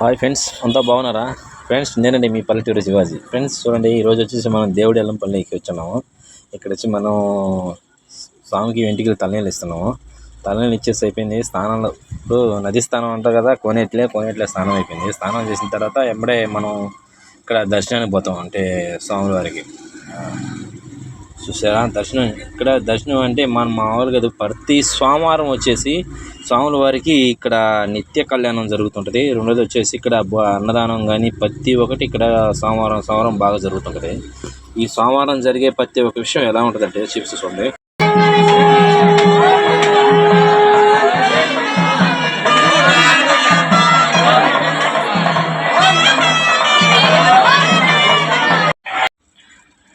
Hi friends అంతా బాగున్నారా? Friends నేనండి మీ పల్లెటూరు శివాజీ. ఫ్రెండ్స్ చూడండి ఈరోజు వచ్చేసి మనం దేవుడి ఎల్లంపల్లికి వచ్చినాము ఇక్కడ వచ్చి మనం స్వామికి వెంటికి తలనీళ్ళు ఇస్తున్నాము. తలనీళ్ళు ఇచ్చేసి అయిపోయింది. స్నానంలో ఇప్పుడు నది స్నానం అంటారు కదా కోనేట్లే కోనేట్లే స్నానం అయిపోయింది. స్నానం చేసిన తర్వాత ఎంబడే మనం ఇక్కడ దర్శనానికి పోతాం అంటే స్వామి వారికి. చూసారా? దర్శనం ఇక్కడ దర్శనం అంటే మనం మామూలుగా ప్రతి సోమవారం వచ్చేసి స్వాముల వారికి ఇక్కడ నిత్య కళ్యాణం జరుగుతుంటుంది. రెండోది వచ్చేసి ఇక్కడ బ- అన్నదానం కానీ ప్రతి ఒక్కటి ఇక్కడ సోమవారం సోమవారం బాగా జరుగుతుంటుంది. ఈ సోమవారం జరిగే ప్రతి ఒక్క విషయం ఎలా ఉంటుందంటే చిప్స్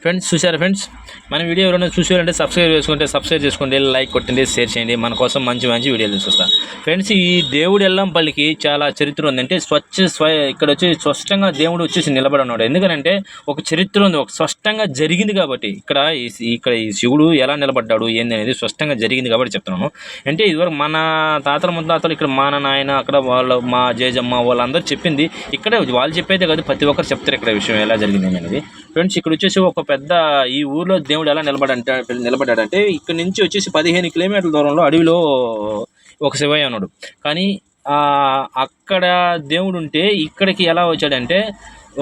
ఫ్రెండ్స్ చూసారా ఫ్రెండ్స్? మన వీడియో ఎవరైనా చూసారంటే సబ్స్క్రైబ్ చేసుకుంటే సబ్స్క్రైబ్ చేసుకోండి లైక్ కొట్టండి షేర్ చేయండి. మన కోసం మంచి మంచి వీడియోలు చూస్తా ఫ్రెండ్స్ ఈ దేవుడు ఎల్లంపల్లికి చాలా చరిత్ర ఉందంటే స్వచ్ఛ స్వ ఇక్కడ వచ్చి స్పష్టంగా దేవుడు వచ్చేసి నిలబడి ఉన్నాడు. ఎందుకంటే ఒక చరిత్ర ఉంది ఒక స్పష్టంగా జరిగింది కాబట్టి. ఇక్కడ ఈ ఇక్కడ ఈ శివుడు ఎలా నిలబడ్డాడు ఏంది అనేది స్పష్టంగా జరిగింది కాబట్టి చెప్తున్నాను. అంటే ఇదివరకు మన తాతల ముత్తాతలు ఇక్కడ మా నాయన అక్కడ వాళ్ళ మా జేజమ్మ వాళ్ళందరూ చెప్పింది ఇక్కడ వాళ్ళు చెప్పేదే కాదు ప్రతి ఒక్కరు చెప్తారు ఇక్కడ విషయం ఎలా జరిగింది అనేది. ఫ్రెండ్స్ ఇక్కడ వచ్చేసి ఒక పెద్ద ఈ ఊర్లో దేవుడు ఎలా నిలబడంటే నిలబడ్డాడంటే ఇక్కడ నుంచి వచ్చేసి పదిహేను కిలోమీటర్ల దూరంలో అడవిలో ఒక శివయ్య ఉన్నాడు. కానీ అక్కడ దేవుడు ఉంటే ఇక్కడికి ఎలా వచ్చాడంటే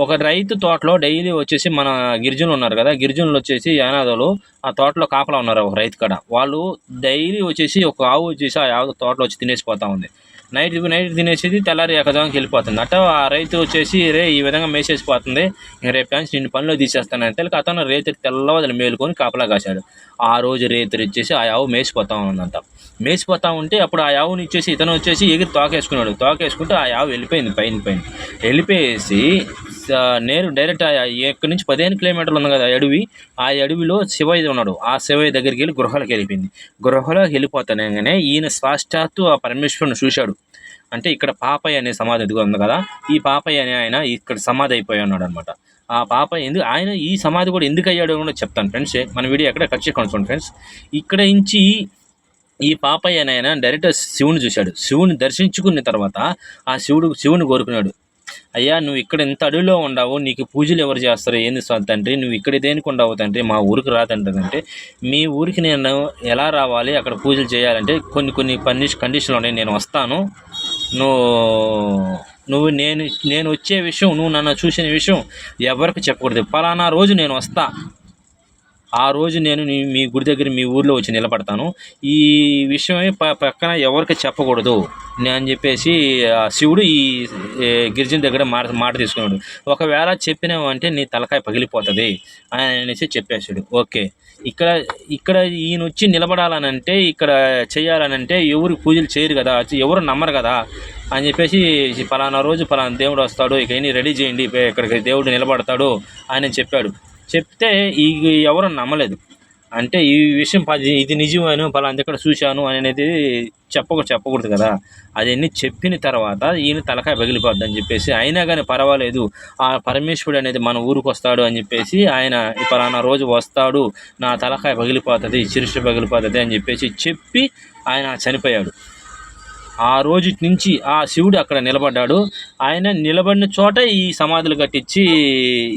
ఒక రైతు తోటలో డైలీ వచ్చేసి మన గిరిజనులు ఉన్నారు కదా గిరిజనులు వచ్చేసి యానాదులు ఆ తోటలో కాపలా ఉన్నారు ఒక రైతు కాడ. వాళ్ళు డైలీ వచ్చేసి ఒక ఆవు వచ్చేసి ఆ ఆవు తోటలో వచ్చి తినేసిపోతా ఉంది. నైట్ నైట్ తినేసేది తెల్లారి ఎక్కదానికి వెళ్ళిపోతుంది. అట్ట ఆ రైతు వచ్చేసి రే ఈ విధంగా మేసేసిపోతుంది. ఇంక రేపు నుంచి నిన్ను పనిలో తీసేస్తాను తెలియక అతను రేతురి తెల్లవదలు మేలుకొని కాపలా కాశాడు. ఆ రోజు రేతురి వచ్చేసి ఆ ఆవు మేసిపోతా ఉందంట. మేసిపోతా ఉంటే అప్పుడు ఆ ఆవుని ఇచ్చేసి ఇతను వచ్చేసి ఎగిరి తోకేసుకున్నాడు. తోకేసుకుంటే ఆ ఆవు వెళ్ళిపోయింది పైన పైన. వెళ్ళిపోయేసి నేరు డైరెక్ట్ ఆ- నుంచి పదిహేను కిలోమీటర్లు ఉంది కదా అడవి. ఆ అడవిలో శివయ్య ఉన్నాడు. ఆ శివయ్య దగ్గరికి వెళ్ళి గృహలోకి వెళ్ళిపోయింది. గృహలోకి వెళ్ళిపోతానగానే ఈయన సాక్షాత్తు ఆ పరమేశ్వరుని చూశాడు. అంటే ఇక్కడ పాపయ్య అనే సమాధి ఎదుగు ఉంది కదా. ఈ పాపయ్య అనే ఆయన ఇక్కడ సమాధి అయిపోయి ఉన్నాడు అనమాట ఆ పాప ఎందుకు ఆయన ఈ సమాధి కూడా ఎందుకు అయ్యాడో కూడా చెప్తాను ఫ్రెండ్స్. మన వీడియో ఎక్కడ ఖర్చు కనుక్కోండి ఫ్రెండ్స్. ఇక్కడ నుంచి ఈ పాపయ్య అనే ఆయన డైరెక్ట్ శివుని చూశాడు. శివుని దర్శించుకున్న తర్వాత ఆ శివుడు శివుని కోరుకున్నాడు. అయ్యా నువ్వు ఇక్కడ ఇంత అడవిలో ఉండవు నీకు పూజలు ఎవరు చేస్తారు ఏంది సార్ తండ్రి? నువ్వు ఇక్కడ దేనికి ఉండవు తండ్రి? మా ఊరికి రా మీ ఊరికి నేను ఎలా రావాలి అక్కడ పూజలు చేయాలంటే కొన్ని కొన్ని కండిషన్ కండిషన్లు ఉన్నాయి నేను వస్తాను. నువ్వు నువ్వు నేను నేను వచ్చే విషయం నువ్వు నన్ను చూసిన విషయం ఎవరికి చెప్పకూడదు. పలానా రోజు నేను వస్తా. ఆ రోజు నేను మీ గుడి దగ్గర మీ ఊర్లో వచ్చి నిలబడతాను. ఈ విషయమే పక్కన ఎవరికి చెప్పకూడదు నేను అని చెప్పేసి శివుడు ఈ గిరిజన దగ్గర మాట మాట తీసుకున్నాడు. ఒకవేళ చెప్పినామంటే నీ తలకాయ పగిలిపోతుంది అని అనేసి చెప్పేశాడు. ఓకే. ఇక్కడ ఇక్కడ ఈయన వచ్చి నిలబడాలనంటే ఇక్కడ చేయాలనంటే ఎవరు పూజలు చేయరు కదా ఎవరు నమ్మరు కదా అని చెప్పేసి ఫలానా రోజు ఫలానా దేవుడు వస్తాడు ఇక రెడీ చేయండి ఇక్కడికి దేవుడు నిలబడతాడు అని చెప్పాడు. చెప్తే ఈ ఎవరు నమ్మలేదు. అంటే ఈ విషయం పది- ఇది నిజమేను పలానా దగ్గర చూశాను అనేది చెప్పక చెప్పకూడదు కదా. అవన్నీ చెప్పిన తర్వాత ఈయన తలకాయ పగిలిపోద్ది అని చెప్పేసి అయినా కానీ పర్వాలేదు ఆ పరమేశ్వరుడు అనేది మన ఊరికి వస్తాడు అని చెప్పేసి ఆయన ఈ పలానా రోజు వస్తాడు నా తలకాయ పగిలిపోతుంది చిరుష పగిలిపోతుంది అని చెప్పేసి చెప్పి ఆయన చనిపోయాడు. ఆ రోజు నుంచి ఆ శివుడు అక్కడ నిలబడ్డాడు. ఆయన నిలబడిన చోట ఈ సమాధులు కట్టించి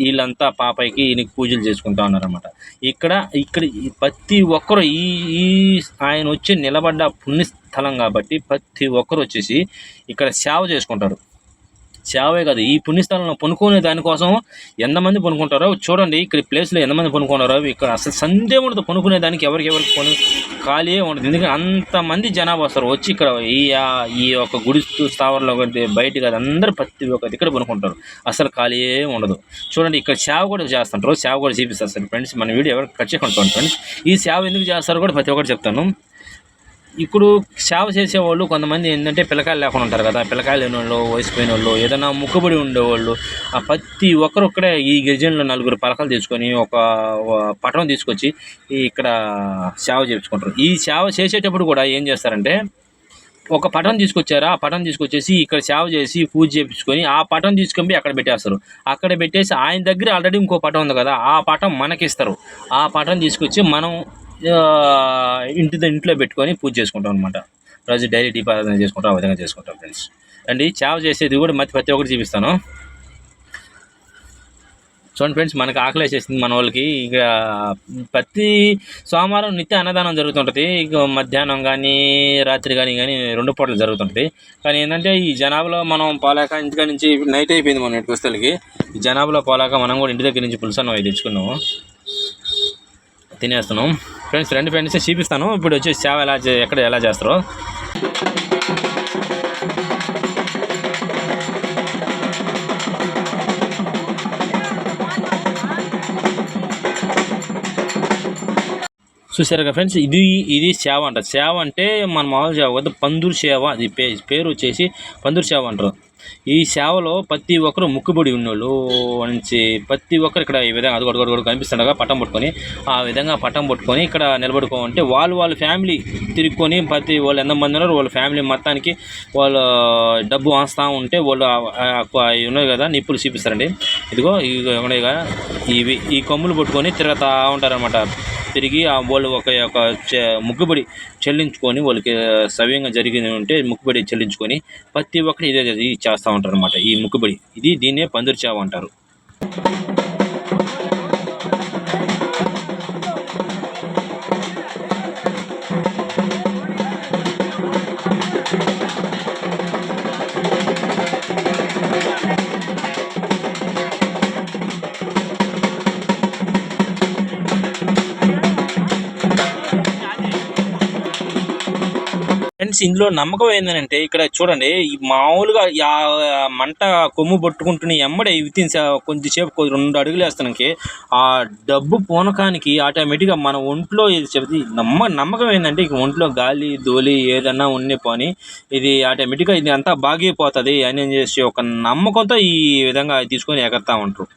వీళ్ళంతా పాపయ్యకి ఈయనకి పూజలు చేసుకుంటా ఉన్నారన్నమాట. ఇక్కడ ఇక్కడ ప్రతి ఒక్కరు ఈ ఈ ఆయన వచ్చి నిలబడ్డ పుణ్యస్థలం కాబట్టి ప్రతి ఒక్కరు వచ్చేసి ఇక్కడ సేవ చేసుకుంటారు. సేవే కాదు. ఈ పుణ్యస్థలంలో పనుకునే దానికోసం ఎంతమంది పనుకుంటారో చూడండి. ఇక్కడ ప్లేస్లో ఎంతమంది పనుకున్నారో ఇక్కడ అసలు సందే ఉండదు. పనుకునే దానికి ఎవరికి ఎవరికి పను ఖాళీ ఉండదు. ఎందుకంటే అంతమంది జనాభా వస్తారు. వచ్చి ఇక్కడ ఈ ఈ యొక్క గుడి స్థావరంలో ఒకటి బయట కాదు. అందరూ ప్రతి ఒక్కటి ఇక్కడ పనుకుంటారు. అసలు ఖాళీ ఉండదు. చూడండి ఇక్కడ సేవ కూడా చేస్తుంటారు. సేవ కూడా చూపిస్తారు. సార్ ఫ్రెండ్స్ మన వీడియో ఎవరు ఖర్చు చూడండి ఫ్రెండ్స్ ఈ సేవ ఎందుకు చేస్తారో కూడా ప్రతి ఒక్కటి చెప్తాను. ఇప్పుడు సేవ చేసేవాళ్ళు కొంతమంది ఏంటంటే పిల్లకాయలు లేకుండా ఉంటారు కదా పిల్లకాయలు లేని వాళ్ళు వయసుపోయిన వాళ్ళు ఏదైనా ముక్కుబడి ఉండేవాళ్ళు ఆ ప్రతి ఒక్కరు ఒక్కడే ఈ గిరిజనులు నలుగురు పలకలు తీసుకొని ఒక పటం తీసుకొచ్చి ఇక్కడ సేవ చేయించుకుంటారు ఈ సేవ చేసేటప్పుడు కూడా ఏం చేస్తారంటే ఒక పటం తీసుకొచ్చారా ఆ పటం తీసుకొచ్చేసి ఇక్కడ సేవ చేసి పూజ చేయించుకొని ఆ పటం తీసుకొని అక్కడ పెట్టేస్తారు. అక్కడ పెట్టేసి ఆయన దగ్గర ఆల్రెడీ ఇంకో పటం ఉంది కదా ఆ పటం మనకిస్తారు. ఆ పటం తీసుకొచ్చి మనం ఇంటి ఇంట్లో పెట్టుకొని పూజ చేసుకుంటాం అనమాట రోజు డైలీ దీపారాధన చేసుకుంటాం ఆ విధంగా చేసుకుంటాం ఫ్రెండ్స్ అండ్ ఈ చావ చేసేది కూడా మధ్య ప్రతి ఒక్కటి చూపిస్తాను. చూడండి ఫ్రెండ్స్ మనకి ఆకలి వేసేసింది మన వాళ్ళకి. ఇక ప్రతి సోమవారం నిత్య అన్నదానం జరుగుతుంటుంది. ఇక మధ్యాహ్నం కానీ రాత్రి కానీ కానీ రెండు పూటలు జరుగుతుంటుంది. కానీ ఏంటంటే ఈ జనాభాలో మనం పోలేక ఇంటికాడ నుంచి నైట్ అయిపోయింది మన ఇంటికి వస్తలకి ఈ జనాభాలో పోలేక మనం కూడా ఇంటి దగ్గర నుంచి పులుసు అన్నవి తెచ్చుకున్నాము. తినేస్తున్నాం. ఫ్రెండ్స్ రెండు ఫ్రెండ్స్ చూపిస్తాను. ఇప్పుడు వచ్చి సేవ ఎలా చే- ఎక్కడ ఎలా చేస్తారో. చూసారుగా ఫ్రెండ్స్ ఇది ఇది సేవ అంట. సేవ అంటే మన మామూలు సేవ వద్ద పందూరు సేవ. అది పే పేరు వచ్చేసి పందూరు సేవ అంటారు. ఈ సేవలో ప్రతి ఒక్కరు ముక్కుబడి ఉన్నోళ్ళు నుంచి ప్రతి ఒక్కరు ఇక్కడ ఈ విధంగా అదుగు అడుగు కనిపిస్తుండగా పట్టం పట్టుకొని ఆ విధంగా పట్టం పట్టుకొని ఇక్కడ నిలబడుకోమంటే వాళ్ళు వాళ్ళ ఫ్యామిలీ తిరుక్కొని ప్రతి వాళ్ళు ఎంతమంది ఉన్నారు వాళ్ళ ఫ్యామిలీ మొత్తానికి వాళ్ళు డబ్బు ఆస్తా ఉంటే వాళ్ళు అవి ఉన్నాయి కదా నిప్పులు చూపిస్తారండి. ఇదిగో ఇవి ఉన్నాయి ఇవి ఈ కొమ్ములు పట్టుకొని తిరగతా ఉంటారనమాట తిరిగి ఆ వాళ్ళు ఒక యొక్క ముగ్గుబడి ముక్కుబడి చెల్లించుకొని వాళ్ళకి సవ్యంగా జరిగింది ఉంటే ముక్కుబడి చెల్లించుకొని ప్రతి ఒక్కరు ఇదే ఇది చేస్తూ ఉంటారు అనమాట ఈ ముక్కుబడి. ఇది దీన్నే పందిరి చావు అంటారు. ఫ్రెండ్స్ ఇందులో నమ్మకం ఏంటంటే ఇక్కడ చూడండి ఈ మామూలుగా ఆ మంట కొమ్ము పట్టుకుంటున్న ఎమ్మడే వితిన్ కొద్దిసేపు కొద్ది రెండు అడుగులు వేస్తానికి ఆ డబ్బు పూనకానికి ఆటోమేటిక్గా మన ఒంట్లో ఇది నమ్మ నమ్మకం ఏంటంటే ఇక ఒంట్లో గాలి ధూళి ఏదన్నా ఉండే పోని ఇది ఆటోమేటిక్గా ఇది అంతా బాగైపోతుంది అని చేసి ఒక నమ్మకంతో ఈ విధంగా తీసుకొని ఎగరుతా ఉంటారు.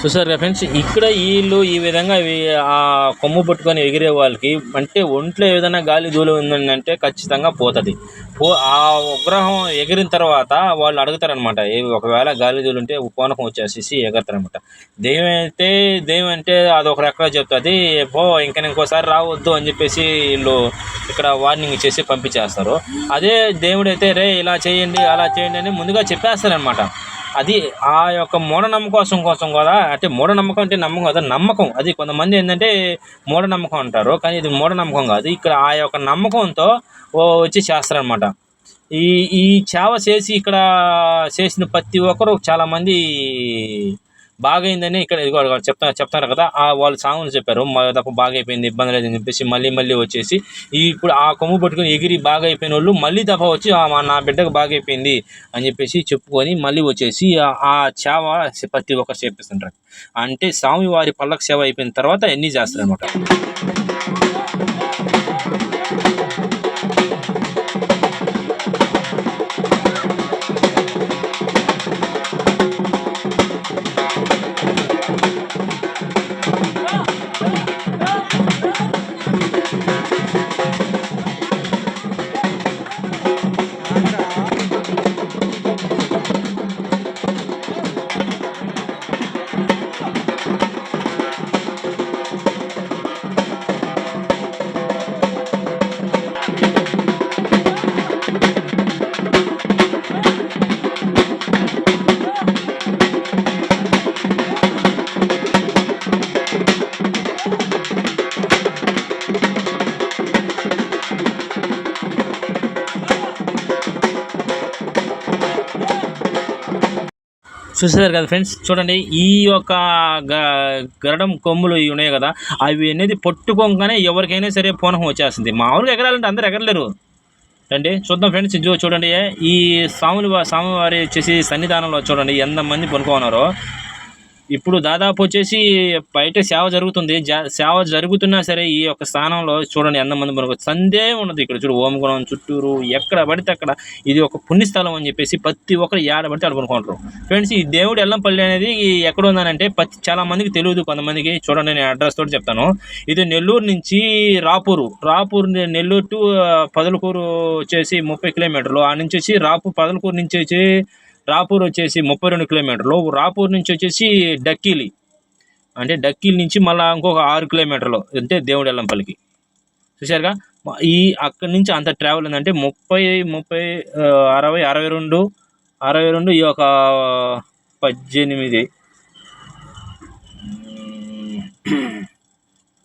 చూసారు ఫ్రెండ్స్ ఇక్కడ వీళ్ళు ఈ విధంగా ఆ కొమ్ము పట్టుకొని ఎగిరే వాళ్ళకి అంటే ఒంట్లో ఏదైనా గాలి దూలు ఉందంటే ఖచ్చితంగా పోతుంది. పో ఆ ఉగ్రహం ఎగిరిన తర్వాత వాళ్ళు అడుగుతారనమాట ఒకవేళ గాలి దూలు ఉంటే పూనకం వచ్చేసేసి ఎగరతారనమాట దెయ్యం అయితే దెయ్యం అంటే అది ఒక రకంగా చెప్తుంది పో ఇంకా ఇంకోసారి రావద్దు అని చెప్పేసి వీళ్ళు ఇక్కడ వార్నింగ్ చేసి పంపించేస్తారు. అదే దేవుడైతే రే ఇలా చేయండి అలా చేయండి అని ముందుగా చెప్పేస్తారనమాట అది ఆ యొక్క మూఢనమ్మకం కోసం కోసం కూడా అంటే మూఢనమ్మకం అంటే నమ్మకం కదా నమ్మకం. అది కొంతమంది ఏంటంటే మూఢనమ్మకం అంటారు కానీ ఇది మూఢనమ్మకం కాదు. ఇక్కడ ఆ యొక్క నమ్మకంతో ఓ వచ్చి చేస్తారనమాట ఈ ఈ చేవ చేసి ఇక్కడ చేసిన ప్రతి ఒక్కరు చాలామంది బాగైందని ఇక్కడ ఇదిగో చెప్తా చెప్తారు కదా. ఆ వాళ్ళు సాంగులు చెప్పారు మా తప్ప బాగా అయిపోయింది ఇబ్బంది లేదని చెప్పేసి మళ్ళీ మళ్ళీ వచ్చేసి ఈ ఇప్పుడు ఆ కొమ్ము పట్టుకొని ఎగిరి బాగా అయిపోయిన వాళ్ళు మళ్ళీ తప్ప వచ్చి మా నా బిడ్డకు బాగైపోయింది అని చెప్పేసి చెప్పుకొని మళ్ళీ వచ్చేసి ఆ- సేవ ప్రతి ఒక్కరు చేపిస్తుంటారు. అంటే స్వామివారి పల్లక సేవ అయిపోయిన తర్వాత ఎన్ని చేస్తారనమాట చూసారు కదా ఫ్రెండ్స్? చూడండి ఈ యొక్క గ- గరడం కొమ్ములు ఇవి ఉన్నాయి కదా అవి అనేది పట్టుకోగానే ఎవరికైనా సరే పూనకం వచ్చేస్తుంది. మామూలుగా ఎగరాలంటే అందరు ఎగరలేరు. రండి చూద్దాం ఫ్రెండ్స్ ఇదిగో చూడండి ఈ స్వాములు స్వామివారి వచ్చేసి సన్నిధానంలో చూడండి ఎంతమంది పనుకో ఉన్నారో ఇప్పుడు దాదాపు వచ్చేసి బయట సేవ జరుగుతుంది. సేవ జరుగుతున్నా సరే ఈ యొక్క స్థానంలో చూడండి ఎంతమంది మనకు సందేహం ఉన్నది ఇక్కడ చూడు. ఓమగుణం చుట్టూరు ఎక్కడ పడితే అక్కడ ఇది ఒక పుణ్యస్థలం అని చెప్పేసి ప్రతి ఒక్కరు ఏడ పడితే ఆడ ఫ్రెండ్స్ ఈ దేవుడు ఎల్లంపల్లి అనేది ఎక్కడ ఉందనంటే ప్రతి చాలా మందికి తెలియదు. కొంతమందికి చూడండి నేను అడ్రస్ తోటి చెప్తాను. ఇది నెల్లూరు నుంచి రాపూరు. రాపూర్ నెల్లూరు టు పదలకూరు వచ్చేసి ముప్పై కిలోమీటర్లు. ఆ నుంచి వచ్చి రాపూర్ పదలకూరు నుంచి వచ్చి రాపూర్ వచ్చేసి ముప్పై రెండు కిలోమీటర్లు. రాపూర్ నుంచి వచ్చేసి డక్కీలి. అంటే డక్కీలి నుంచి మళ్ళీ ఇంకొక ఆరు కిలోమీటర్లు. అంటే దేవుడు ఎల్లంపల్లికి చూసారుగా ఈ అక్కడి నుంచి అంత ట్రావెల్ ఉందంటే ముప్పై ముప్పై అరవై అరవై రెండు అరవై రెండు ఈ ఒక పద్దెనిమిది.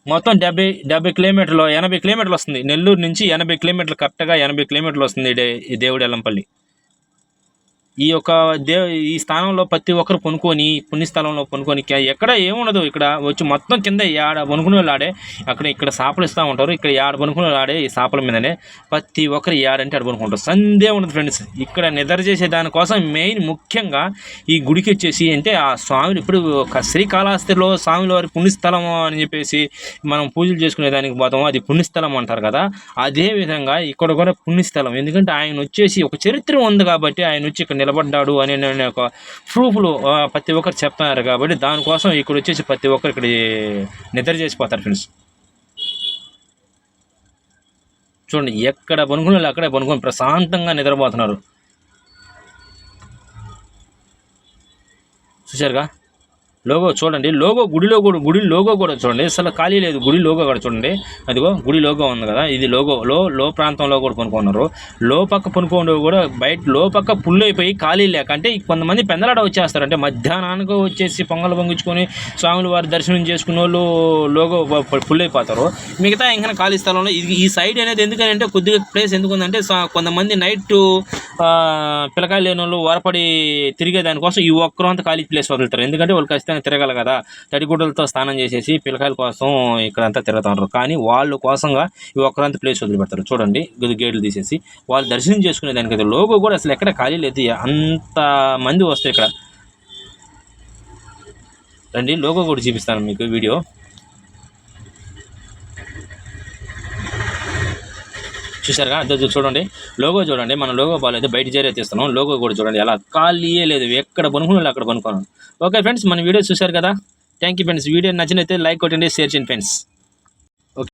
మొత్తం డెబ్బై డెబ్బై కిలోమీటర్లు ఎనభై కిలోమీటర్లు వస్తుంది. నెల్లూరు నుంచి ఎనభై కిలోమీటర్లు కరెక్ట్గా ఎనభై కిలోమీటర్లు వస్తుంది ఈ ఈ దేవుడు ఎల్లంపల్లి ఈ యొక్క దే ఈ స్థానంలో ప్రతి ఒక్కరు కొనుక్కొని పుణ్యస్థలంలో కొనుక్కొని ఎక్కడ ఏముండదు. ఇక్కడ వచ్చి మొత్తం కింద ఆడ పనుకునే వాళ్ళు ఆడే అక్కడ ఇక్కడ సాపలు ఇస్తూ ఉంటారు. ఇక్కడ యాడ పనుకునే ఆడే ఈ సాపల మీదనే ప్రతి ఒక్కరు ఏడంటే ఆడ పనుకుంటారు సందే ఉండదు ఫ్రెండ్స్. ఇక్కడ నిద్ర చేసే దానికోసం మెయిన్ ముఖ్యంగా ఈ గుడికి వచ్చేసి అంటే ఆ స్వామిని ఇప్పుడు ఒక శ్రీకాళహస్తిలో స్వామిల వారి పుణ్యస్థలం అని చెప్పేసి మనం పూజలు చేసుకునే దానికి పోతాము. అది పుణ్యస్థలం అంటారు కదా. అదే విధంగా ఇక్కడ కూడా పుణ్యస్థలం. ఎందుకంటే ఆయన వచ్చేసి ఒక చరిత్ర ఉంది కాబట్టి ఆయన వచ్చి ఇక్కడ నిలబడ్డాడు అనే నేను ఒక ప్రూఫ్లు ప్రతి ఒక్కరు చెప్తున్నారు కాబట్టి దానికోసం ఇక్కడ వచ్చేసి ప్రతి ఒక్కరు ఇక్కడ నిద్ర చేసిపోతారు ఫ్రెండ్స్. చూడండి ఎక్కడ పనుకునే అక్కడే పనుకొని ప్రశాంతంగా నిద్రపోతున్నారు. చూశారుగా? లోగో చూడండి లోగో గుడిలో కూడా గుడి లోగో కూడా చూడండి. అసలు ఖాళీ లేదు గుడి లోగో కూడా చూడండి. అదిగో గుడి లోగో ఉంది కదా ఇది లోగో లో లో ప్రాంతంలో కూడా కొనుక్కున్నారు. లో పక్క కొనుక్కోండి కూడా బయట లో పక్క పుల్లు అయిపోయి ఖాళీ లేక అంటే కొంతమంది పెందలాడ వచ్చేస్తారు. అంటే మధ్యాహ్నానికి వచ్చేసి పొంగల్ పొంగించుకొని స్వాములు వారి దర్శనం చేసుకున్న వాళ్ళు లోగో ఫుల్ అయిపోతారు. మిగతా ఇంకా ఖాళీ స్థలంలో ఇది ఈ సైడ్ అనేది ఎందుకంటే కొద్దిగా ప్లేస్ ఎందుకు ఉందంటే కొంతమంది నైట్ పిల్లకాయలు లేని వాళ్ళు వరపడి తిరిగే దానికోసం ఈ ఒక్కరు అంత ఖాళీ ప్లేస్ వదులుతారు. ఎందుకంటే వాళ్ళు ఖచ్చితంగా తిరగాలి కదా. తడిగుడ్డలతో స్నానం చేసేసి పిల్లకాయల కోసం ఇక్కడంతా తిరుగుతుంటారు కానీ వాళ్ళు కోసంగా ఈ ఒక్కరంతా ప్లేస్ వదిలిపెడతారు. చూడండి ఇది గేట్లు తీసేసి వాళ్ళు దర్శనం చేసుకునే దానికి అయితే లోగో కూడా అసలు ఎక్కడ ఖాళీ లేదు. అంత మంది వస్తాయి ఇక్కడ. రండి లోగో కూడా చూపిస్తాను మీకు వీడియో. చూసారుగా అదే చూడండి. లోగో చూడండి. మన లోగో బాగాలేదు బయట చేరే తీస్తున్నాం లోగో కూడా చూడండి. అలా ఖాళీయే లేదు. ఎక్కడ పనుకుని అక్కడ పనుకున్నాను ఓకే ఫ్రెండ్స్ మన వీడియో చూశారు కదా? థ్యాంక్ యూ ఫ్రెండ్స్ వీడియో నచ్చినైతే లైక్ కొట్టండి షేర్ చేయండి ఫ్రెండ్స్.